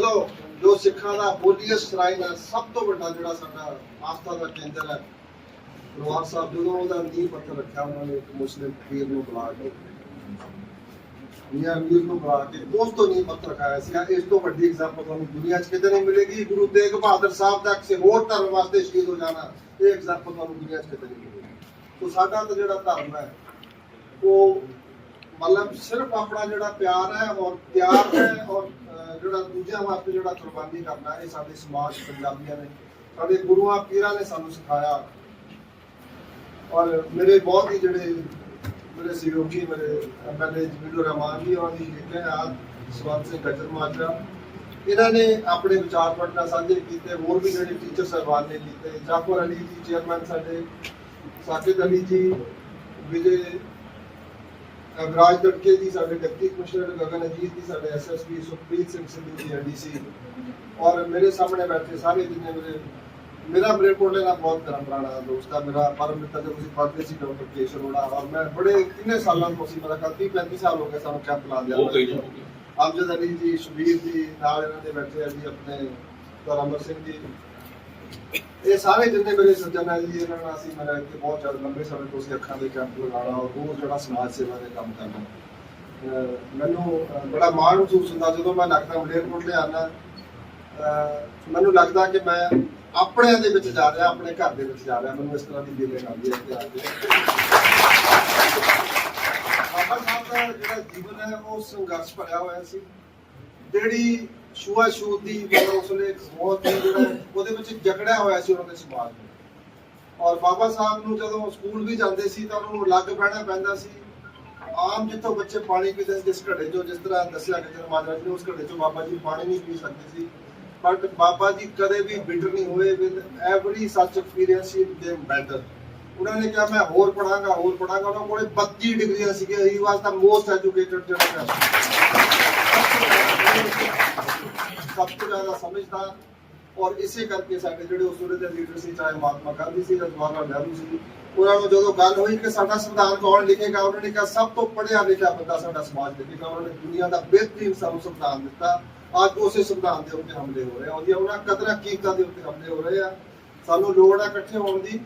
ਜਦੋਂ ਜੋ ਸਿੱਖਾਂ ਦਾ ਹੋਲੀਅਸਟ ਸ਼ਰਾਈਨ ਹੈ ਸਭ ਤੋਂ ਵੱਡਾ ਜਿਹੜਾ ਸਾਡਾ ਆਸਥਾ ਦਾ ਕੇਂਦਰ ਹੈ, ਦਰਬਾਰ ਸਾਹਿਬ, ਜਦੋਂ ਉਹਦਾ ਨੀਂਹ ਪੱਥਰ ਰੱਖਿਆ, ਉਹਨਾਂ ਨੇ ਇੱਕ ਮੁਸਲਿਮ ਪੀਰ ਨੂੰ ਬੁਲਾ ਕੇ ਮੀਆਂ ਮੀਰ ਨੂੰ ਬੁਲਾ ਕੇ ਉਸ ਤੋਂ ਨੀਂਹ ਪੱਥਰ ਰਖਾਇਆ ਸੀ ਇਸ ਤੋਂ ਵੱਡੀ ਐਗਜ਼ਾਮਪਲ ਤੁਹਾਨੂੰ ਦੁਨੀਆ 'ਚ ਕਿਤੇ ਨਹੀਂ ਮਿਲੇਗੀ। ਗੁਰੂ ਤੇਗ ਬਹਾਦਰ ਸਾਹਿਬ ਦਾ ਕਿਸੇ ਹੋਰ ਧਰਮ ਵਾਸਤੇ ਸ਼ਹੀਦ ਹੋ ਜਾਣਾ, ਇਹ ਐਗਜ਼ਾਮਪਲ ਤੁਹਾਨੂੰ ਦੁਨੀਆ 'ਚ ਕਿਤੇ ਨਹੀਂ ਮਿਲੇਗੀ। ਤੋ ਸਾਡਾ ਤਾਂ ਜਿਹੜਾ ਧਰਮ ਹੈ, ਉਹ ਮਤਲਬ ਸਿਰਫ ਆਪਣਾ ਜਿਹੜਾ ਪਿਆਰ ਹੈ ਔਰ ਪਿਆਰ ਹੈ ਔਰ ਜਿਹੜਾ ਦੂਜਿਆਂ ਵਾਸਤੇ ਜਿਹੜਾ ਕੁਰਬਾਨੀ ਕਰਨਾ ਇਹ ਸਾਡੇ ਸਮਾਜ ਪੰਜਾਬੀਆਂ ਨੇ, ਸਾਡੇ ਗੁਰੂਆਂ, ਪੀਰਾਂ ਨੇ ਸਾਨੂੰ ਸਿਖਾਇਆ। ਔਰ ਮੇਰੇ ਬਹੁਤ ਹੀ ਜਿਹੜੇ ਮੇਰੇ ਸਹਿਯੋਗੀ ਮੇਰੇ ਐਮਐਲਏ ਜਮੀਲੁਰ ਰਹਿਮਾਨ ਜੀ, ਉਹਨਾਂ ਦੀ ਆ ਸਵੰਤ ਸਿੰਘ ਗੱਜਰ ਮਾਜਰਾ। ਇਹਨਾਂ ਨੇ ਆਪਣੇ ਵਿਚਾਰ ਪੜਨਾ ਸਾਂਝੇ ਕੀਤੇ, ਹੋਰ ਵੀ ਜਿਹੜੇ ਟੀਚਰ ਸਾਹਿਬਾਨ ਨੇ ਕੀਤੇ, ਜਾਫਰ ਅਲੀ ਜੀ ਚੇਅਰਮੈਨ ਸਾਡੇ ਸਾਕਿਬ ਅਲੀ ਜੀ, ਵਿਜੇ ਅਵਰਾਜ ਦੜਕੇ ਜੀ ਸਾਡੇ ਡਿਪਟੀ ਕਮਿਸ਼ਨਰ ਗਗਨ ਅਜੀਤ ਜੀ ਸਾਡੇ ਐਸਐਸਪੀ ਸੁਖਪ੍ਰੀਤ ਸਿੰਘ ਸਿੱਧੂ ਜੀ ਐਡੀਸੀ ਔਰ ਮੇਰੇ ਸਾਹਮਣੇ ਬੈਠੇ ਸਾਰੇ ਜਿੰਨੇ ਮੇਰੇ ਮੇਰਾ ਮਲੇਰਕੋਟਲੇ ਨਾਲ ਬਹੁਤ ਤਰ੍ਹਾਂ ਪੁਰਾਣਾ ਦੋਸਤ ਆ ਮੇਰਾ ਪਰਮ ਮਿੱਤਰ ਜਦੋਂ ਅਸੀਂ ਪੜ੍ਹਦੇ ਸੀ ਡਾਕਟਰ ਕੇਸ਼ ਅਰੋੜਾ ਔਰ ਮੈਂ ਬੜੇ ਕਿੰਨੇ ਸਾਲਾਂ ਤੋਂ ਸੀ ਮੇਰਾ ਕੱਲ 30 35 ਸਾਲ ਹੋ ਗਏ ਸਾਨੂੰ ਕੈਂਪ ਲਾ ਦਿਆ ਉਹ ਕਈ ਅਮਜਦ ਅਲੀ ਜੀ ਸ਼ਬੀਰ ਜੀ ਨਾਲ ਇਹਨਾਂ ਦੇ ਬੈਠੇ ਆ ਜੀ ਆਪਣੇ ਧਰਮਰ ਸਿੰਘ ਜੀ। ਇਹ ਸਾਰੇ ਜਿੰਨੇ ਮੇਰੇ ਸੱਜਣ ਹੈ ਜੀ, ਇਹਨਾਂ ਨਾਲ ਅਸੀਂ ਮੇਰਾ ਇੱਥੇ ਬਹੁਤ ਜ਼ਿਆਦਾ ਲੰਬੇ ਸਮੇਂ ਤੋਂ ਅਸੀਂ ਅੱਖਾਂ ਦੇ ਕੈਂਪ ਲਗਾਉਣਾ ਔਰ ਉਹ ਜਿਹੜਾ ਸਮਾਜ ਸੇਵਾ ਦੇ ਕੰਮ ਕਰਨਾ ਮੈਨੂੰ ਬੜਾ ਮਾਣ ਮਹਿਸੂਸ ਹੁੰਦਾ ਜਦੋਂ ਮੈਂ ਲੱਗਦਾ ਮਲੇਰਕੋਟਲੇ ਆਉਂਦਾ ਮੈਨੂੰ ਲੱਗਦਾ ਕਿ ਮੈਂ ਆਪਣਿਆਂ ਦੇ ਵਿੱਚ ਜਾ ਰਿਹਾ, ਆਪਣੇ ਘਰ ਦੇ ਵਿੱਚ ਜਾ ਰਿਹਾ। ਮੈਨੂੰ ਇਸ ਤਰ੍ਹਾਂ ਦੀ ਫੀਲਿੰਗ ਆਉਂਦੀ ਹੈ ਇੱਥੇ ਆ ਕੇ। ਬਾਬਾ ਸਾਹਿਬ ਦਾ ਜਿਹੜਾ ਜੀਵਨ ਹੈ, ਉਹ ਸੰਘਰਸ਼ ਭਰਿਆ ਹੋਇਆ ਸੀ। ਜਿਹੜੀ ਛੂਆ ਛੂਤ ਦੀ ਮਤਲਬ ਉਸਨੇ ਬਹੁਤ ਹੀ ਜਿਹੜਾ ਉਹਦੇ ਵਿੱਚ ਜਕੜਿਆ ਹੋਇਆ ਸੀ ਉਹਨਾਂ ਦੇ ਸਮਾਜ ਨੂੰ। ਔਰ ਬਾਬਾ ਸਾਹਿਬ ਨੂੰ ਜਦੋਂ ਸਕੂਲ ਵੀ ਜਾਂਦੇ ਸੀ ਤਾਂ ਉਹਨਾਂ ਨੂੰ ਅਲੱਗ ਬਹਿਣਾ ਪੈਂਦਾ ਸੀ। ਆਮ ਜਿੱਥੋਂ ਬੱਚੇ ਪਾਣੀ ਪੀਂਦੇ ਸੀ, ਜਿਸ ਘੜੇ ਚੋਂ, ਜਿਸ ਤਰ੍ਹਾਂ ਦੱਸਿਆ ਕਿ ਮਾਜਰਾ ਜੀ ਨੇ ਉਸ ਘੜੇ ਚੋਂ ਬਾਬਾ ਜੀ ਪਾਣੀ ਨਹੀਂ ਪੀ ਸਕਦੇ ਸੀ। ਬਟ ਬਾਬਾ ਜੀ ਕਦੇ ਵੀ ਬਿਟਰ ਨਹੀਂ ਹੋਏ with every such experience in them better ਉਹਨਾਂ ਨੇ ਕਿਹਾ, ਮੈਂ ਹੋਰ ਪੜਾਂਗਾ ਹੋਰ ਪੜਾਂਗਾ ਉਹਨਾਂ ਕੋਲੇ 32 ਡਿਗਰੀਆਂ ਸੀਗੀਆਂ। ਹੀ ਵਾਸ ਦਾ ਮੋਸਟ ਐਜੂਕੇਟਡ ਜਿਹੜਾ ਸਭ ਤੋਂ ਜ਼ਿਆਦਾ ਸਮਝਦਾ ਔਰ ਇਸੇ ਕਰਕੇ ਸਾਡੇ ਜਿਹੜੇ ਉਸ ਵੇਲੇ ਦੇ ਲੀਡਰ ਸੀ, ਚਾਹੇ ਮਹਾਤਮਾ ਗਾਂਧੀ ਸੀ ਜਾਂ ਜਵਾਹਰ ਨਹਿਰੂ ਸੀ, ਉਹਨਾਂ ਨੂੰ ਜਦੋਂ ਗੱਲ ਹੋਈ ਕਿ ਸਾਡਾ ਸੰਵਿਧਾਨ ਕੌਣ ਲਿਖੇਗਾ, ਉਹਨਾਂ ਨੇ ਕਿਹਾ ਸਭ ਤੋਂ ਪੜ੍ਹਿਆ ਲਿਖਿਆ ਬੰਦਾ ਸਾਡਾ ਸਮਾਜ ਲਿਖੇਗਾ, ਉਹਨਾਂ ਨੇ ਦੁਨੀਆ ਦਾ ਬਿਹਤਰੀਨ ਸਾਨੂੰ ਸੰਵਿਧਾਨ ਦਿੱਤਾ। ਅੱਜ ਉਸੇ ਸੰਵਿਧਾਨ ਦੇ ਉੱਤੇ ਹਮਲੇ ਹੋ ਰਹੇ ਆ। ਉਹਦੀਆਂ ਉਹਨਾਂ ਕਦਰਾਂ ਕੀਮਤਾਂ ਦੇ ਉੱਤੇ ਹਮਲੇ ਹੋ ਰਹੇ ਆ। ਸਾਨੂੰ ਲੋੜ ਹੈ ਇਕੱਠੇ ਹੋਣ ਦੀ।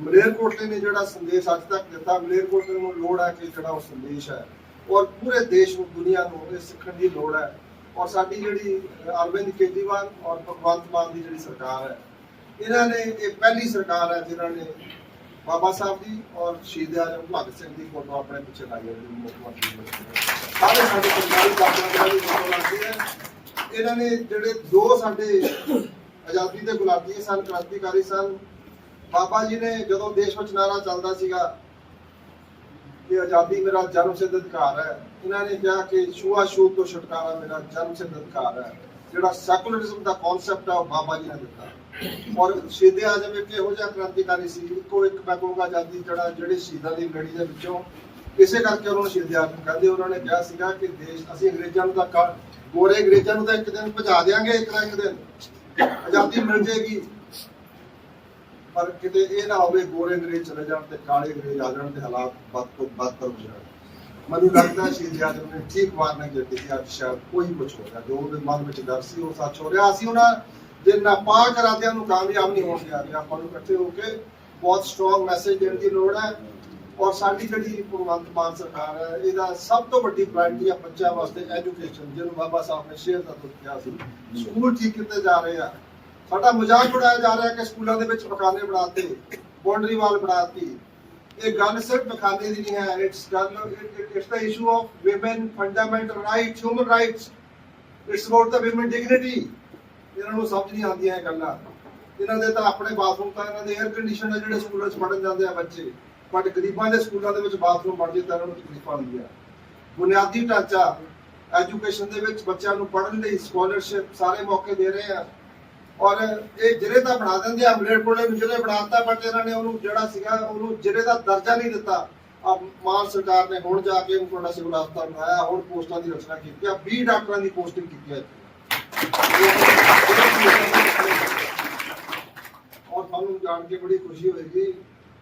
ਮਲੇਰਕੋਟਲੇ ਨੇ ਜਿਹੜਾ ਸੰਦੇਸ਼ ਅੱਜ ਤੱਕ ਦਿੱਤਾ, ਮਲੇਰਕੋਟਲੇ ਨੂੰ ਲੋੜ ਹੈ ਕਿ ਜਿਹੜਾ ਉਹ ਸੰਦੇਸ਼ ਹੈ ਔਰ ਪੂਰੇ ਦੇਸ਼ ਨੂੰ, ਦੁਨੀਆ ਨੂੰ ਇਹ ਸਿੱਖਣ ਦੀ ਲੋੜ ਹੈ। ਔਰ ਸਾਡੀ ਜਿਹੜੀ ਅਰਵਿੰਦ ਕੇਜਰੀਵਾਲ ਔਰ ਭਗਵੰਤ ਮਾਨ ਦੀ ਜਿਹੜੀ ਸਰਕਾਰ ਹੈ, ਇਹਨਾਂ ਨੇ ਇਹ ਪਹਿਲੀ ਸਰਕਾਰ ਹੈ ਜਿਨ੍ਹਾਂ ਨੇ ਬਾਬਾ ਸਾਹਿਬ ਦੀ ਔਰ ਸ਼ਹੀਦ ਆਜਮ ਭਗਤ ਸਿੰਘ ਦੀ ਫੋਟੋ ਆਪਣੇ ਪਿੱਛੇ ਲਾਈ ਹੈ ਮੁੱਖ ਮੰਤਰੀ ਸਾਰੇ ਸਾਡੇ ਪੰਜਾਬੀ ਬਾਬਿਆਂ ਦੀ ਫੋਟੋ ਲਾਈ ਹੈ। ਇਹਨਾਂ ਨੇ ਜਿਹੜੇ ਦੋ ਸਾਡੇ ਆਜ਼ਾਦੀ ਦੇ ਗੁਲਾਟੀ ਸਨ, ਕ੍ਰਾਂਤੀਕਾਰੀ ਸਨ, ਬਾਬਾ ਜੀ ਨੇ ਜਦੋਂ ਦੇਸ਼ ਵਿੱਚ ਨਾਰਾ ਚੱਲਦਾ ਸੀਗਾ ਕਿ ਆਜ਼ਾਦੀ ਮੇਰਾ ਜਨਮ ਸਿੱਧ ਅਧਿਕਾਰ ਹੈ। ਇਹਨਾਂ ਨੇ ਕਿਹਾ ਕਿ ਛੂਆ ਤੋਂ ਛੁਟਕਾਰਾ ਮੇਰਾ ਜਨਮ ਸਿੱਧ ਅਧਿਕਾਰ ਹੈ। ਜਿਹੜਾ ਸੈਕੂਲਰਿਜ਼ਮ ਦਾ ਕਨਸੈਪਟ ਹੈ ਉਹ ਬਾਬਾ ਜੀ ਨੇ ਦਿੱਤਾ। ਔਰ ਸ਼ਹੀਦ ਆਜਮ ਇੱਕ ਇਹੋ ਜਿਹਾ ਕ੍ਰਾਂਤੀਕਾਰੀ ਸੀ, ਇੱਕੋ ਇੱਕ ਮੈਂ ਕਹੂੰਗਾ ਆਜ਼ਾਦੀ ਜਿਹੜਾ ਜਿਹੜੇ ਸ਼ਹੀਦਾਂ ਦੀ ਲੜੀ ਦੇ ਵਿੱਚੋਂ ਇਸੇ ਕਰਕੇ ਉਹਨਾਂ ਨੂੰ ਸ਼ਹੀਦ ਆਜਮ ਕਹਿੰਦੇ। ਉਹਨਾਂ ਨੇ ਕਿਹਾ ਸੀਗਾ ਕਿ ਦੇਸ਼, ਅਸੀਂ ਅੰਗਰੇਜ਼ਾਂ ਨੂੰ ਤਾਂ ਕ- ਗੋਰੇ ਅੰਗਰੇਜ਼ਾਂ ਨੂੰ ਤਾਂ ਇੱਕ ਦਿਨ ਭਜਾ ਦੇਾਂਗੇ ਇੱਕ ਨਾ ਇੱਕ ਦਿਨ। ਆਜ਼ਾਦੀ ਮਿਲ ਜੇਗੀ ਪਰ ਕਿਤੇ ਇਹ ਨਾ ਹੋਵੇ ਗੋਰੇ ਅੰਗਰੇਜ਼ ਚਲੇ ਜਾਣ ਤੇ ਕਾਲੇ ਅੰਗਰੇਜ਼ ਆ ਜਾਣ ਤੇ ਹਾਲਾਤ ਬਦ ਤੋਂ ਬਦਤਰ ਹੋ ਜਾਣ। ਮੈਨੂੰ ਲੱਗਦਾ ਸ਼ਹੀਦ ਆਜਮ ਨੇ ਠੀਕ ਵਾਰਨਿੰਗ ਦਿੱਤੀ ਸੀ ਅੱਜ ਸ਼ਾਇਦ ਕੋਈ ਕੁਝ ਹੋ ਜੋ ਉਹਦੇ ਮਨ ਵਿੱਚ ਡਰ ਸੀ, ਉਹ ਸੱਚ ਹੋ ਰਿਹਾ। ਅਸੀਂ ਉਹਨਾਂ ਜੇ ਨਾਪਾਕ ਇਰਾਦਿਆਂ ਨੂੰ ਕਾਮਯਾਬ ਨਹੀਂ ਹੋਣ ਦਿਆ ਰਿਹਾ, ਆਪਾਂ ਨੂੰ ਇਕੱਠੇ ਹੋ ਕੇ ਬਹੁਤ ਸਟਰੋਂਗ ਮੈਸੇਜ ਦੇਣ ਦੀ ਲੋੜ ਹੈ। ਔਰ ਸਾਡੀ ਜਿਹੜੀ ਭਗਵੰਤ ਮਾਨ ਸਰਕਾਰ ਹੈ, ਇਹਦਾ ਸਭ ਤੋਂ ਵੱਡੀ ਪ੍ਰਾਇੋਰਟੀ ਹੈ ਬੱਚਿਆਂ ਵਾਸਤੇ ਐਜੂਕੇਸ਼ਨ ਜਿਹਨੂੰ ਬਾਬਾ ਸਾਹਿਬ ਨੇ ਸ਼ੇਅਰ ਦਾ ਤੁਰ ਕਿਹਾ ਸੀ। ਸਕੂਲ ਠੀਕ ਕੀਤੇ ਜਾ ਰਹੇ ਆ। ਸਾਡਾ ਮਜ਼ਾਕ ਉਡਾਇਆ ਜਾ ਰਿਹਾ ਕਿ ਸਕੂਲਾਂ ਦੇ ਵਿੱਚ ਮਕਾਨੇ ਬਣਾਤੇ ਬਾਉਂਡਰੀ ਵਾਲ ਬਣਾਤੀ। ਇਹ ਗੱਲ ਸਿਰਫ ਮਕਾਨੇ ਦੀ ਨਹੀਂ ਹੈ ਇਟਸ ਗੱਲ it's the issue of human fundamental rights human rights it's about the human dignity ਇਹਨਾਂ ਨੂੰ ਸਮਝ ਨਹੀਂ ਆਉਂਦੀਆਂ ਇਹ ਗੱਲਾਂ। ਇਹਨਾਂ ਦੇ ਤਾਂ ਆਪਣੇ ਬਾਥਰੂਮ ਤਾਂ ਇਹਨਾਂ ਦੇ 에ਅਰ ਕੰਡੀਸ਼ਨ ਹੈ ਜਿਹੜੇ ਸਕੂਲਾਂ 'ਚ ਪੜਨ ਜਾਂਦੇ ਆ ਬੱਚੇ ਬਟ ਗਰੀਬਾਂ ਦੇ ਸਕੂਲਾਂ ਦੇ ਵਿੱਚ ਬਾਥਰੂਮ ਬਣ ਜੇ ਤਾਂ ਇਹਨਾਂ ਨੂੰ ਤਕਲੀਫਾਂ ਹੁੰਦੀਆਂ ਬੁਨਿਆਦੀ ਢਾਂਚਾ ਐਜੂਕੇਸ਼ਨ ਦੇ ਵਿੱਚ ਬੱਚਿਆਂ ਨੂੰ ਪੜ੍ਹਨ ਲਈ ਸਕਾਲਰਸ਼ਿਪ ਸਾਰੇ ਮੌਕੇ ਦੇ ਰਹੇ ਆ। ਔਰ ਇਹ ਜ਼ਿਲ੍ਹੇ ਦਾ ਬਣਾ ਦਿੰਦੇ ਆ ਮਲੇਰਕੋਟਲੇ ਨੂੰ ਜ਼ਿਲ੍ਹੇ ਬਣਾਤਾ ਬਟ ਇਹਨਾਂ ਨੇ ਉਹਨੂੰ ਜਿਹੜਾ ਸੀਗਾ, ਉਹਨੂੰ ਜ਼ਿਲ੍ਹੇ ਦਾ ਦਰਜਾ ਨਹੀਂ ਦਿੱਤਾ ਆ ਮਾਨ ਸਰਕਾਰ ਨੇ ਹੁਣ ਜਾ ਕੇ ਉਹਨੂੰ ਸਿਵਲ ਹਸਪਤਾਲ ਬਣਾਇਆ ਹੁਣ ਪੋਸਟਾਂ ਦੀ ਰਚਨਾ ਕੀਤੀ ਆ 20 ਡਾਕਟਰਾਂ ਦੀ ਪੋਸਟਿੰਗ ਕੀਤੀ ਹੈ ਔਰ ਸਾਨੂੰ ਜਾਣ ਕੇ ਬੜੀ ਖੁਸ਼ੀ ਹੋਏਗੀ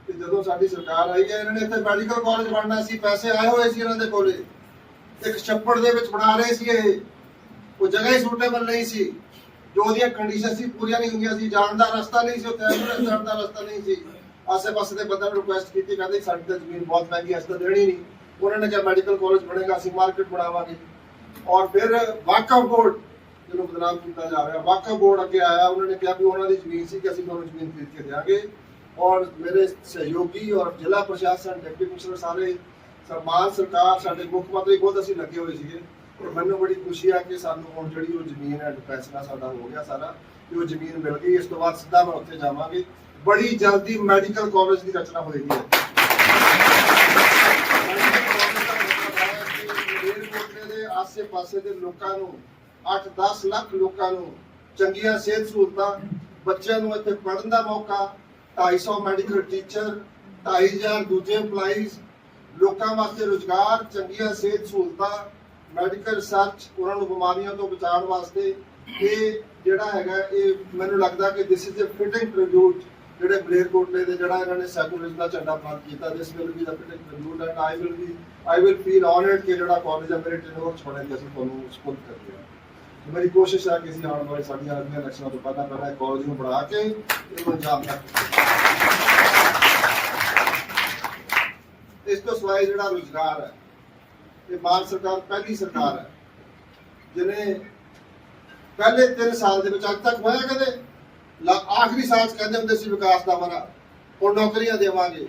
ਕਿ ਜਦੋਂ ਸਾਡੀ ਸਰਕਾਰ ਆਈ ਹੈ, ਇਹਨਾਂ ਨੇ ਇੱਥੇ ਮੈਡੀਕਲ ਕਾਲਜ ਬਣਨਾ ਸੀ, ਪੈਸੇ ਆਏ ਹੋਏ ਸੀ ਇਹਨਾਂ ਦੇ ਕੋਲੇ। ਇੱਕ ਛੱਪੜ ਦੇ ਵਿੱਚ ਬਣਾ ਰਹੇ ਸੀ ਇਹ। ਉਹ ਜਗ੍ਹਾ ਹੀ ਸੂਟੇਬਲ ਨਹੀਂ ਸੀ। ਜੋ ਉਹਦੀਆਂ ਕੰਡੀਸ਼ਨ ਸੀ ਪੂਰੀਆਂ ਨਹੀਂ ਹੁੰਦੀਆਂ ਸੀ, ਜਾਣ ਦਾ ਰਸਤਾ ਨਹੀਂ ਸੀ ਉੱਥੇ ਐਂਬੂਲੈਂਸ ਜਾਣ ਦਾ ਰਸਤਾ ਨਹੀਂ ਸੀ। ਆਸੇ ਪਾਸੇ ਦੇ ਬੰਦੇ ਨੂੰ ਰਿਕੁਐਸਟ ਕੀਤੀ, ਕਹਿੰਦੇ ਸਾਡੀ ਤਾਂ ਜ਼ਮੀਨ ਬਹੁਤ ਮਹਿੰਗੀ ਹੈ ਤਾਂ ਦੇਣੀ ਨਹੀਂ। ਉਹਨਾਂ ਨੇ ਕਿਹਾ ਮੈਡੀਕਲ ਕਾਲਜ ਬਣੇਗਾ, ਅਸੀਂ ਮਾਰਕੀਟ ਬਣਾਵਾਂਗੇ। ਔਰ ਫਿਰ ਵਾਕਫ ਬੋਰਡ ਜਿਹਨੂੰ ਬਦਨਾਮ ਕੀਤਾ ਜਾ ਰਿਹਾ, ਵਾਕਫ ਬੋਰਡ ਅੱਗੇ ਆਇਆ, ਉਹਨਾਂ ਨੇ ਕਿਹਾ ਵੀ ਉਹਨਾਂ ਦੀ ਜ਼ਮੀਨ ਸੀ ਕਿ ਅਸੀਂ ਤੁਹਾਨੂੰ ਜ਼ਮੀਨ ਖਰੀਦ ਕੇ ਦੇਵਾਂਗੇ ਔਰ ਮੇਰੇ ਸਹਿਯੋਗੀ ਔਰ ਜ਼ਿਲ੍ਹਾ ਪ੍ਰਸ਼ਾਸਨ, ਡਿਪਟੀ ਕਮਿਸ਼ਨਰ ਸਾਰੇ ਸਮਾਨ ਸਰਕਾਰ, ਸਾਡੇ ਮੁੱਖ ਮੰਤਰੀ ਖੁਦ ਅਸੀਂ ਲੱਗੇ ਹੋਏ ਸੀਗੇ। ਔਰ ਮੈਨੂੰ ਬੜੀ ਖੁਸ਼ੀ ਆ ਕਿ ਸਾਨੂੰ ਹੁਣ ਜਿਹੜੀ ਉਹ ਜ਼ਮੀਨ ਹੈ ਫੈਸਲਾ ਸਾਡਾ ਹੋ ਗਿਆ ਸਾਰਾ, ਕਿ ਉਹ ਜ਼ਮੀਨ ਮਿਲ ਗਈ। ਇਸ ਤੋਂ ਬਾਅਦ ਸਿੱਧਾ ਮੈਂ ਉੱਥੇ ਜਾਵਾਂਗੇ। ਬੜੀ ਜਲਦੀ ਮੈਡੀਕਲ ਕਾਲਜ ਦੀ ਰਚਨਾ ਹੋਏਗੀ ਆਸੇ-ਪਾਸੇ ਦੇ ਲੋਕਾਂ ਨੂੰ 8-10 ਲੱਖ ਲੋਕਾਂ ਨੂੰ ਚੰਗੀਆਂ ਸਿਹਤ ਸਹੂਲਤਾਂ, ਬੱਚਿਆਂ ਨੂੰ ਇੱਥੇ ਪੜ੍ਹਨ ਦਾ ਮੌਕਾ 250 ਮੈਡੀਕਲ ਟੀਚਰ 2500 ਦੂਜੇ EMPLOYEES, ਲੋਕਾਂ ਵਾਸਤੇ ਰੁਜ਼ਗਾਰ, ਚੰਗੀਆਂ ਸਿਹਤ ਸਹੂਲਤਾਂ ਮੈਡੀਕਲ ਰਿਸਰਚ, ਉਹਨਾਂ ਨੂੰ ਬਿਮਾਰੀਆਂ ਤੋਂ ਬਚਾਉਣ ਵਾਸਤੇ ਇਹ ਜਿਹੜਾ ਹੈਗਾ, ਇਹ ਮੈਨੂੰ ਲੱਗਦਾ ਕਿ this is a fitting tribute ਜਿਹੜੇ ਬਲੇਰਕੋਟਲੇ ਦੇ ਜਿਹੜਾ ਇਹਨਾਂ ਨੇ ਸੈਕੂਲਰਿਜ਼ਮ ਦਾ ਝੰਡਾ ਬੁਲੰਦ ਕੀਤਾ this will be the fitting tribute and I will be I will feel honoured ਕਿ ਜਿਹੜਾ ਕਾਲਜ ਹੈ, ਮੇਰੇ ਟੈਨੋਰ ਛੋੜਨ ਦੀ ਅਸੀਂ ਤੁਹਾਨੂੰ ਸਪੋਰਟ ਕਰਦੇ ਹਾਂ। ਮੇਰੀ ਕੋਸ਼ਿਸ਼ ਹੈ ਕਿ ਅਸੀਂ ਆਉਣ ਵਾਲੇ ਸਾਡੀਆਂ ਅਗਲੀਆਂ ਇਲੈਕਸ਼ਨਾਂ ਤੋਂ ਪਹਿਲਾਂ ਪਹਿਲਾਂ ਕਾਲਜ ਨੂੰ ਬਣਾ ਕੇ ਇਹਨੂੰ ਅੰਜਾਮ ਤੱਕ ਇਸ ਤੋਂ ਸਿਵਾਏ ਜਿਹੜਾ ਰੁਜ਼ਗਾਰ ਹੈ ਇਹ ਭਾਰਤ ਸਰਕਾਰ ਪਹਿਲੀ ਸਰਕਾਰ ਹੈ। ਜਿਹਨੇ ਪਹਿਲੇ 3 ਸਾਲ ਦੇ ਵਿੱਚ ਅੱਜ ਤੱਕ ਹੋਇਆ ਕਦੇ? ਆਖਰੀ ਸਾਲ ਕਹਿੰਦੇ ਹੁੰਦੇ ਸੀ ਵਿਕਾਸ ਦਾ ਵਰਾ ਹੁਣ ਨੌਕਰੀਆਂ ਦੇਵਾਂਗੇ।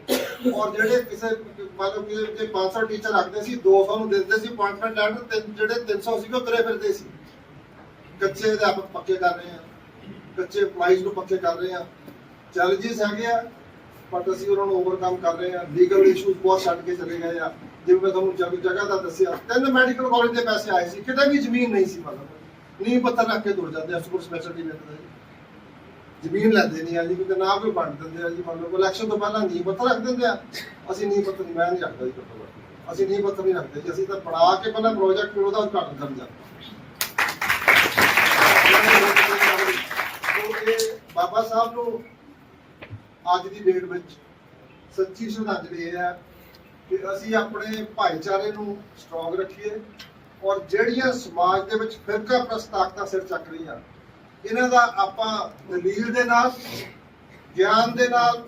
ਔਰ ਜਿਹੜੇ ਕਿਸੇ, ਮੰਨ ਕਿ ਜੇ 500 ਟੀਚਰ ਰੱਖਦੇ ਸੀ 200 ਨੂੰ ਦਿੰਦੇ ਸੀ ਅਪਾਇੰਟਮੈਂਟ ਲੈਟਰ ਤੇ ਜਿਹੜੇ 300 ਸੀਗੇ ਉਹ ਤੁਰੇ ਫਿਰਦੇ ਸੀ। ਕੱਚੇ ਅਧਿਆਪਕ ਪੱਕੇ ਕਰ ਰਹੇ ਆ। ਕੱਚੇ ਪ੍ਰਾਈਜ਼ ਨੂੰ ਪੱਕੇ ਕਰ ਰਹੇ ਆ। ਚੈਲੰਜਸ ਹੈਗੇ ਆ। ਬਟ ਅਸੀਂ ਉਹਨਾਂ ਨੂੰ ਓਵਰਕਮ ਕਰ ਰਹੇ ਆ ਲੀਗਲ ਇਸ਼ੂਜ਼ ਬਹੁਤ ਛੱਡ ਕੇ ਚਲੇ ਗਏ ਆ। ਜਿਵੇਂ ਮੈਂ ਤੁਹਾਨੂੰ ਜਗ ਜਗ੍ਹਾ ਦਾ ਦੱਸਿਆ ਤਿੰਨ ਮੈਡੀਕਲ ਕਾਲਜ ਦੇ ਪੈਸੇ ਆਏ ਸੀ। ਕਿਤੇ ਵੀ ਜ਼ਮੀਨ ਨਹੀਂ ਸੀ ਮਤਲਬ ਨੀਂਹ ਪੱਥਰ ਰੱਖ ਕੇ ਤੁਰ ਜਾਂਦੇ ਆ ਸੁਪਰ ਸਪੈਸ਼ਲਟੀ ਲੈਂਦੇ ਜ਼ਮੀਨ ਲੈਂਦੇ ਨਹੀਂ ਆ ਜੀ ਕਿਤੇ ਨਾ ਕੋਈ ਵੰਡ ਦਿੰਦੇ ਆ ਜੀ ਮੰਨ ਲਓ ਇਲੈਕਸ਼ਨ ਤੋਂ ਪਹਿਲਾਂ ਨੀਂਹ ਪੱਥਰ ਰੱਖ ਦਿੰਦੇ ਆ। ਅਸੀਂ ਨੀਂਹ ਪੱਥਰ ਨਹੀਂ ਮੈਂ ਨਹੀਂ ਰੱਖਦਾ ਜੀ ਘੱਟੋ ਘੱਟ। ਅਸੀਂ ਨੀਂਹ ਪੱਥਰ ਨਹੀਂ ਰੱਖਦੇ ਜੀ। ਅਸੀਂ ਤਾਂ ਬਣਾ ਕੇ ਪਹਿਲਾਂ ਪ੍ਰੋਜੈਕਟ ਫਿਰ ਉਹਦਾ ਉਦਘਾਟਨ ਕਰਨ ਜਾਂਦੇ ਬਾਬਾ ਸਾਹਿਬ ਨੂੰ ਅੱਜ ਦੀ ਡੇਟ ਵਿੱਚ ਸੱਚੀ ਸ਼ਰਧਾਂਜਲੀ ਇਹ ਹੈ ਕਿ ਅਸੀਂ ਆਪਣੇ ਭਾਈਚਾਰੇ ਨੂੰ ਸਟਰੋਂਗ ਰੱਖੀਏ ਔਰ ਜਿਹੜੀਆਂ ਸਮਾਜ ਦੇ ਵਿੱਚ ਫਿਰਕਾ ਪ੍ਰਸਤਾਕਤਾਂ ਸਿਰ ਚੱਕ ਰਹੀਆਂ, ਇਹਨਾਂ ਦਾ ਆਪਾਂ ਦਲੀਲ ਦੇ ਨਾਲ, ਗਿਆਨ ਦੇ ਨਾਲ,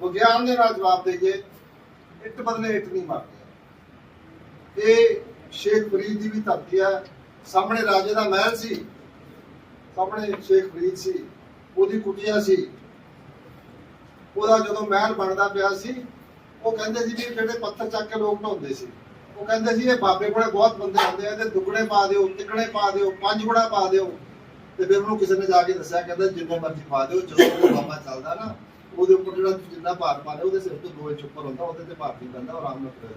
ਵਿਗਿਆਨ ਦੇ ਨਾਲ ਜਵਾਬ ਦੇਈਏ, ਇੱਟ ਬਦਲੇ ਇੱਟ ਨਹੀਂ ਮਾਰਦੇ। ਇਹ ਸ਼ੇਖ ਫਰੀਦ ਦੀ ਵੀ ਧਰਤੀ ਹੈ, ਸਾਹਮਣੇ ਰਾਜੇ ਦਾ ਮਹਿਲ ਸੀ, ਸਾਹਮਣੇ ਸ਼ੇਖ ਫਰੀਦ ਸੀ, ਉਹਦੀ ਕੁਟੀਆ ਸੀ ਉਹਦਾ ਜਦੋਂ ਮਹਿਲ ਬਣਦਾ ਪਿਆ ਸੀ, ਉਹ ਕਹਿੰਦੇ ਸੀ ਵੀ ਜਿਹੜੇ ਪੱਥਰ ਚੱਕ ਕੇ ਲੋਕ ਢਾਉਂਦੇ ਸੀ। ਉਹ ਕਹਿੰਦੇ ਸੀ ਇਹ ਬਾਬੇ ਕੋਲੇ ਬਹੁਤ ਬੰਦੇ ਆਉਂਦੇ ਆ ਤੇ ਦੁੱਗਣੇ ਪਾ ਦਿਓ, ਤਿੱਗਣੇ ਪਾ ਦਿਓ, ਪੰਜ ਗੁਣਾ ਪਾ ਦਿਓ। ਤੇ ਫਿਰ ਉਹਨੂੰ ਕਿਸੇ ਨੇ ਜਾ ਕੇ ਦੱਸਿਆ, ਕਹਿੰਦਾ ਜਿੰਨੇ ਮਰਜ਼ੀ ਪਾ ਦਿਓ, ਜਦੋਂ ਉਹ ਬਾਬਾ ਚੱਲਦਾ ਨਾ, ਉਹਦੇ ਉੱਪਰ ਜਿਹੜਾ ਜਿੰਨਾ ਭਾਰ ਪਾ ਉਹਦੇ ਸਿਰ ਤੋਂ ਦੋ ਇੰਚ ਉੱਪਰ ਹੁੰਦਾ, ਉਹਦੇ ਤੇ ਭਾਰ ਨਹੀਂ ਪੈਂਦਾ ਆਰਾਮ ਨਾਲ ਤੁਰਿਆ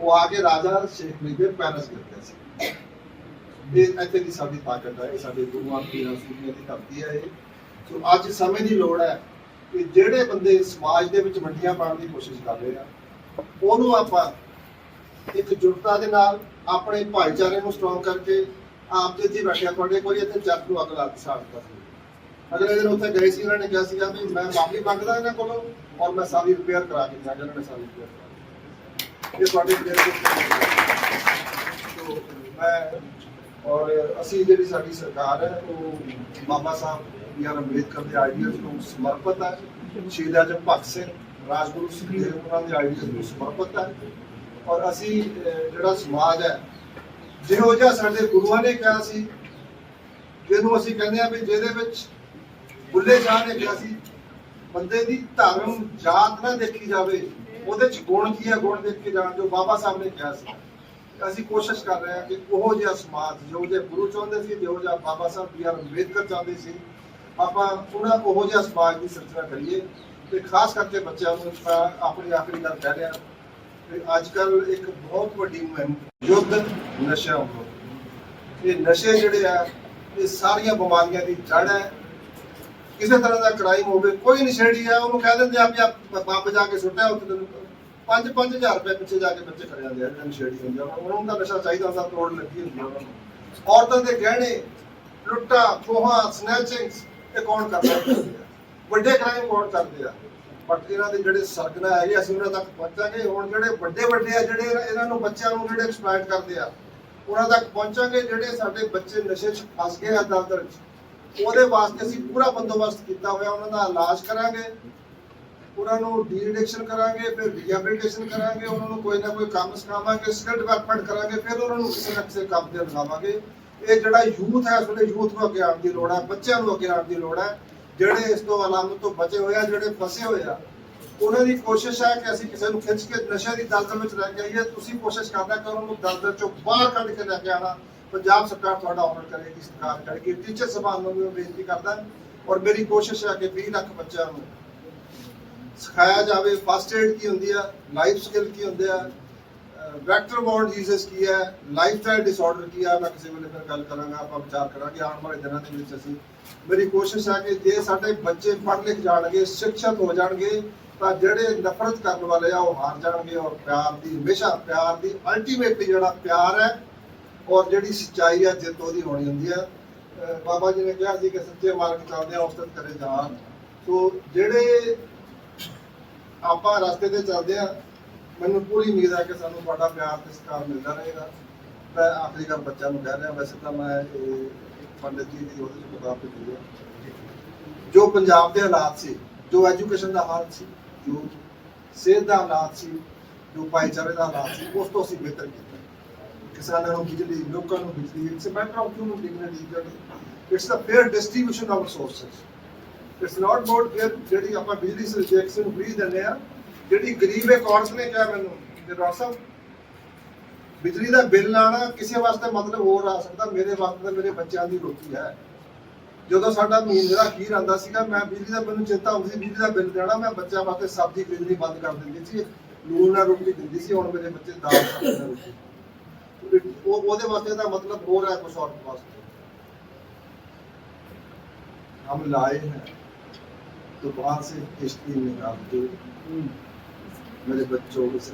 ਉਹ ਆ ਕੇ ਰਾਜਾ ਸ਼ੇਖ ਫਰੀਦ ਦੇ ਪੈਲਸ ਕਰਦੇ ਸੀ। ਇਹ ਇੱਥੇ ਦੀ ਸਾਡੀ ਤਾਕਤ ਹੈ ਇਹ ਸਾਡੇ ਗੁਰੂਆਂ ਪੀਰਾਂ ਸੂਫੀਆਂ ਦੀ ਧਰਤੀ ਹੈ ਇਹ। ਸੋ ਅੱਜ ਸਮੇਂ ਦੀ ਲੋੜ ਹੈ ਕਿ ਜਿਹੜੇ ਬੰਦੇ ਸਮਾਜ ਦੇ ਵਿੱਚ ਵੰਡੀਆਂ ਪਾਉਣ ਦੀ ਕੋਸ਼ਿਸ਼ ਕਰ ਰਹੇ ਆ, ਉਹਨੂੰ ਆਪਾਂ ਇੱਕ ਜੁਟਤਾ ਦੇ ਨਾਲ ਆਪਣੇ ਭਾਈਚਾਰੇ ਨੂੰ ਸਟਰੋਂਗ ਕਰਕੇ ਆਪ ਦੇ ਜੀ ਬੈਠਿਆ ਤੁਹਾਡੇ ਕੋਲ ਇੱਥੇ ਚੱਕ ਨੂੰ ਅੱਗ ਲਾ ਕੇ ਅਗਲੇ ਦਿਨ ਉੱਥੇ ਗਏ ਸੀ, ਉਹਨਾਂ ਨੇ ਕਿਹਾ ਸੀਗਾ ਵੀ ਮੈਂ ਮਾਫੀ ਮੰਗਦਾ ਇਹਨਾਂ ਕੋਲੋਂ ਔਰ ਮੈਂ ਸਾਰੀ ਰਿਪੇਅਰ ਕਰਾ ਕੇ ਜਾਣਾ ਨੇ ਸਾਰੀ ਰਿਪੇਅਰ ਇਹ ਤੁਹਾਡੇ ਪਲੇਅਰ ਤੋਂ ਮੈਂ ਔਰ ਅਸੀਂ ਜਿਹੜੀ ਸਾਡੀ ਸਰਕਾਰ ਹੈ, ਉਹ ਬਾਬਾ ਸਾਹਿਬ ਬੀ ਆਰ ਅੰਬੇਦਕਰ ਦੇ ਆਈਡੀਅਲਸ ਨੂੰ ਸਮਰਪਿਤ ਹੈ। ਸ਼ਹੀਦ ਆਜਮ ਭਗਤ ਸਿੰਘ, ਰਾਜਗੁਰੂ ਸੁਖਦੇਵ ਉਹਨਾਂ ਦੇ ਆਈਡੀਅਲਸ ਨੂੰ ਸਮਰਪਿਤ ਹੈ। ਔਰ ਅਸੀਂ ਜਿਹੜਾ ਸਮਾਜ ਹੈ, ਜਿਹੋ ਜਿਹਾ ਸਾਡੇ ਗੁਰੂਆਂ ਨੇ ਕਿਹਾ ਸੀ, ਜਿਹਨੂੰ ਅਸੀਂ ਕਹਿੰਦੇ ਆ ਵੀ ਜਿਹਦੇ ਵਿੱਚ ਬੁੱਲੇ ਸ਼ਾਹ ਨੇ ਕਿਹਾ ਸੀ, ਬੰਦੇ ਦੀ ਧਰਮ ਜਾਤ ਨਾ ਦੇਖੀ ਜਾਵੇ, ਉਹਦੇ ਚ ਗੁਣ ਕੀ ਹੈ? ਗੁਣ ਦੇਖ ਕੇ ਜਾਣ ਜੋ ਬਾਬਾ ਸਾਹਿਬ ਨੇ ਕਿਹਾ ਸੀ। ਅਸੀਂ ਕੋਸ਼ਿਸ਼ ਕਰ ਰਹੇ ਹਾਂ ਕਿ ਉਹ ਜਿਹਾ ਸਮਾਜ ਜੋ ਜੇ ਗੁਰੂ ਚਾਹੁੰਦੇ ਸੀ, ਜਿਹੋ ਜਿਹਾ ਬਾਬਾ ਸਾਹਿਬ ਬੀ ਆਰ ਅੰਬੇਦਕਰ ਚਾਹੁੰਦੇ ਸੀ ਆਪਾਂ ਉਹਨਾਂ ਉਹੋ ਜਿਹਾ ਸਮਾਜ ਦੀ ਸਿਰਜਣਾ ਕਰੀਏ ਤੇ ਖਾਸ ਕਰਕੇ ਬੱਚਿਆਂ ਨੂੰ ਮੈਂ ਆਪਣੀ ਆਖਰੀ ਗੱਲ ਕਹਿ ਰਿਹਾ ਕਿ ਅੱਜ ਕੱਲ ਇੱਕ ਬਹੁਤ ਵੱਡੀ ਮੁਹਿੰਮ ਯੁੱਧ ਨਸ਼ਿਆਂ ਵਿਰੁੱਧ ਇਹ ਨਸ਼ੇ ਜਿਹੜੇ ਆ, ਇਹ ਸਾਰੀਆਂ ਬਿਮਾਰੀਆਂ ਦੀ ਜੜ ਹੈ। ਕਿਸੇ ਤਰ੍ਹਾਂ ਦਾ ਕ੍ਰਾਈਮ ਹੋਵੇ, ਕੋਈ ਨਸ਼ੇੜੀ ਆ, ਉਹਨੂੰ ਕਹਿ ਦਿੰਦੇ ਆ ਵੀ ਆ ਬੰਬ ਜਾ ਕੇ ਸੁੱਟਿਆ, ਉੱਥੇ ਤੈਨੂੰ 5-5000 ਰੁਪਏ ਪਿੱਛੇ ਜਾ ਕੇ ਬੱਚੇ ਖੜੇ ਜਾਂਦੇ ਆ ਨਸ਼ੇੜੀ ਹੁੰਦੇ ਆ। ਉਹਨਾਂ ਨੂੰ ਨਸ਼ਾ ਚਾਹੀਦਾ ਹੁੰਦਾ, ਤੋੜ ਲੱਗੀ ਹੁੰਦੀ ਆ ਉਹਨਾਂ ਨੂੰ। ਔਰਤਾਂ ਦੇ ਗਹਿਣੇ, ਲੁੱਟਾ, ਖੋਹਾ ਸਨੈਚਿੰਗਸ ਇਹ ਕੌਣ ਕਰਦਾ? ਵੱਡੇ ਕ੍ਰਾਈਮ ਕੌਣ ਕਰਦੇ ਆ? ਬਟ ਇਹਨਾਂ ਦੇ ਜਿਹੜੇ ਸਰਗਨਾ ਹੈਗੇ, ਅਸੀਂ ਉਹਨਾਂ ਤੱਕ ਪਹੁੰਚਾਂਗੇ। ਹੁਣ ਜਿਹੜੇ ਵੱਡੇ ਵੱਡੇ ਆ, ਜਿਹੜੇ ਇਹਨਾਂ ਨੂੰ ਬੱਚਿਆਂ ਨੂੰ ਜਿਹੜੇ ਐਕਸਪਲੋਇਟ ਕਰਦੇ ਆ, ਉਹਨਾਂ ਤੱਕ ਪਹੁੰਚਾਂਗੇ, ਜਿਹੜੇ ਸਾਡੇ ਬੱਚੇ ਨਸ਼ੇ 'ਚ ਫਸ ਗਏ ਆ ਦਲਦਲ 'ਚ। ਉਹਦੇ ਵਾਸਤੇ ਅਸੀਂ ਪੂਰਾ ਬੰਦੋਬਸਤ ਕੀਤਾ ਹੋਇਆ, ਉਹਨਾਂ ਦਾ ਇਲਾਜ ਕਰਾਂਗੇ। ਉਹਨਾਂ ਨੂੰ ਡੀ-ਐਡਿਕਸ਼ਨ ਕਰਾਂਗੇ, ਫਿਰ ਰੀਹੈਬਿਲਿਟੇਸ਼ਨ ਕਰਾਂਗੇ, ਉਹਨਾਂ ਨੂੰ ਕੋਈ ਨਾ ਕੋਈ ਕੰਮ ਸਿਖਾਵਾਂਗੇ ਸਕਿੱਲ ਡਿਵੈਲਪਮੈਂਟ ਕਰਾਂਗੇ, ਫਿਰ ਉਹਨਾਂ ਨੂੰ ਕਿਸੇ ਨਾ ਕਿਸੇ ਕੰਮ ਤੇ ਲਗਾਵਾਂਗੇ। ਇਹ ਜਿਹੜਾ ਯੂਥ ਹੈ ਇਸ ਯੂਥ ਨੂੰ ਅੱਗੇ ਆਉਣ ਦੀ ਲੋੜ ਹੈ, ਬੱਚਿਆਂ ਨੂੰ ਅੱਗੇ ਆਉਣ ਦੀ ਲੋੜ ਹੈ, ਜਿਹੜੇ ਇਸ ਤੋਂ ਅਲਾਮਤ ਤੋਂ ਬਚੇ ਹੋਏ ਆ, ਜਿਹੜੇ ਫਸੇ ਹੋਏ ਆ, ਉਹਨਾਂ ਦੀ ਕੋਸ਼ਿਸ਼ ਹੈ ਕਿ ਅਸੀਂ ਕਿਸੇ ਨੂੰ ਖਿੱਚ ਕੇ ਨਸ਼ੇ ਦੀ ਦਲਦਲ ਵਿੱਚ ਲੈ ਕੇ ਆਈਏ। ਤੁਸੀਂ ਕੋਸ਼ਿਸ਼ ਕਰਨਾ ਕਿ ਉਹਨਾਂ ਦਲਦਲ ਚੋਂ ਬਾਹਰ ਕੱਢ ਕੇ ਲੈ ਕੇ ਆਣਾ ਪੰਜਾਬ ਸਰਕਾਰ ਤੁਹਾਡਾ ਆਨਰ ਕਰੇਗੀ, ਸਤਿਕਾਰ ਕਰੇਗੀ। ਟੀਚਰ ਸਭਾ ਨੂੰ ਵੀ ਬੇਨਤੀ ਕਰਦਾ ਔਰ ਮੇਰੀ ਕੋਸ਼ਿਸ਼ ਹੈ ਕਿ 20 ਲੱਖ ਬੱਚਿਆਂ ਨੂੰ ਸਿਖਾਇਆ ਜਾਵੇ। ਫਸਟ ਏਡ ਕੀ ਹੁੰਦੀ ਆ? ਲਾਈਫ ਸਕਿੱਲ ਕੀ ਹੁੰਦੇ ਆ? ਵੈਕਟਰ ਬੋਰਡ ਡਿਜ਼ੀਜ਼ ਕੀ ਹੈ? ਲਾਈਫ ਸਟਾਈਲ ਡਿਸਆਰਡਰ ਕੀ ਆ ਮੈਂ ਕਿਸੇ ਵੇਲੇ ਫਿਰ ਗੱਲ ਕਰਾਂਗਾ, ਆਪਾਂ ਵਿਚਾਰ ਕਰਾਂਗੇ। ਆਉਣ ਵਾਲੇ ਦਿਨਾਂ ਦੇ ਵਿੱਚ ਅਸੀਂ ਮੇਰੀ ਕੋਸ਼ਿਸ਼ ਹੈ ਕਿ ਜੇ ਸਾਡੇ ਬੱਚੇ ਪੜ੍ਹ ਲਿਖ ਜਾਣਗੇ, ਸਿੱਖਿਅਤ ਹੋ ਜਾਣਗੇ, ਤਾਂ ਜਿਹੜੇ ਨਫ਼ਰਤ ਕਰਨ ਵਾਲੇ ਆ, ਉਹ ਹਾਰ ਜਾਣਗੇ ਔਰ ਪਿਆਰ ਦੀ, ਹਮੇਸ਼ਾ ਪਿਆਰ ਦੀ ਅਲਟੀਮੇਟਲੀ ਜਿਹੜਾ ਪਿਆਰ ਹੈ, ਔਰ ਜਿਹੜੀ ਸੱਚਾਈ ਹੈ, ਜਿੱਤ ਉਹਦੀ ਹੋਣੀ ਹੁੰਦੀ ਹੈ। ਬਾਬਾ ਜੀ ਨੇ ਕਿਹਾ ਸੀ ਕਿ ਸੱਚੇ ਮਾਰਗ ਚੱਲਦੇ ਆ ਉਸਤਤ ਕਰੇ ਜਾਣ। ਸੋ ਜਿਹੜੇ ਆਪਾਂ ਰਸਤੇ ਤੇ ਚੱਲਦੇ ਆ ਮੈਨੂੰ ਪੂਰੀ ਉਮੀਦ ਹੈ ਕਿ ਸਾਨੂੰ ਤੁਹਾਡਾ ਪਿਆਰ ਤੇ ਸਤਿਕਾਰ ਮਿਲਦਾ ਰਹੇਗਾ। ਮੈਂ ਆਖਰੀ ਗੱਲ ਬੱਚਿਆਂ ਨੂੰ ਕਹਿ ਰਿਹਾ, ਵੈਸੇ ਤਾਂ ਮੈਂ ਇਹ ਪੰਡਿਤ ਜੀ ਦੀ ਉਹਦੇ ਚ ਕਿਤਾਬ ਲਿਖੀ ਹੈ। ਜੋ ਪੰਜਾਬ ਦੇ ਹਾਲਾਤ ਸੀ, ਜੋ ਐਜੂਕੇਸ਼ਨ ਦਾ ਹਾਲ ਸੀ, ਜੋ ਸਿਹਤ ਦਾ ਹਾਲਾਤ ਸੀ, ਜੋ ਭਾਈਚਾਰੇ ਦਾ ਹਾਲਾਤ ਸੀ, ਉਸ ਤੋਂ ਅਸੀਂ ਬਿਹਤਰ ਕੀਤਾ। ਕਿਸਾਨਾਂ ਨੂੰ ਬਿਜਲੀ, ਲੋਕਾਂ ਨੂੰ ਬਿਜਲੀ it's a matter of human dignity it's the fair distribution of resources it's not about fair ਜਿਹੜੀ ਆਪਾਂ ਬਿਜਲੀ ਸਰਜੈਕਸ਼ਨ ਨੂੰ ਫ੍ਰੀ ਦਿੰਦੇ ਆ ਜਿਹੜੀ ਗਰੀਬ ਇੱਕ ਔਰਤ ਨੇ ਕਿਹਾ ਮੈਨੂੰ? ਕਿ ਡਾਕਟਰ ਸਾਹਿਬ, ਬਿਜਲੀ ਦਾ ਬਿੱਲ ਆਣਾ ਕਿਸੇ ਵਾਸਤੇ ਮਤਲਬ ਹੋਰ ਆ ਸਕਦਾ, ਮੇਰੇ ਵਾਸਤੇ ਤਾਂ ਮੇਰੇ ਬੱਚਿਆਂ ਦੀ ਰੋਟੀ ਹੈ। ਜਦੋਂ ਸਾਡਾ ਮਹੀਨੇ ਦਾ ਅਖੀਰ ਆਂਦਾ ਸੀਗਾ, ਮੈਂ ਬਿਜਲੀ ਦਾ ਮੈਨੂੰ ਚੇਤਾ ਆਉਂਦੀ ਸੀ, ਬਿਜਲੀ ਦਾ ਬਿੱਲ ਦੇਣਾ, ਮੈਂ ਬੱਚਿਆਂ ਵਾਸਤੇ ਸਬਜ਼ੀ ਖਰੀਦਣੀ ਬੰਦ ਕਰ ਦਿੰਦੀ ਸੀ। ਲੂਣ ਨਾਲ ਰੋਟੀ ਦਿੰਦੀ ਸੀ, ਹੁਣ ਮੇਰੇ ਬੱਚੇ ਦਾਲ ਉਹ ਉਹਦੇ ਵਾਸਤੇ ਦਾ ਮਤਲਬ ਹੋਰ ਹੈ ਕੁਝ ਹੋਰ ਵਾਸਤੇ। ਹਮ ਲਾਏ ਹੈ, ਦੁਬਾਰਾ ਸੇ ਕਿਸ਼ਤੀ ਨਿਕਾਲ ਦੋ मेरे बच्चों को से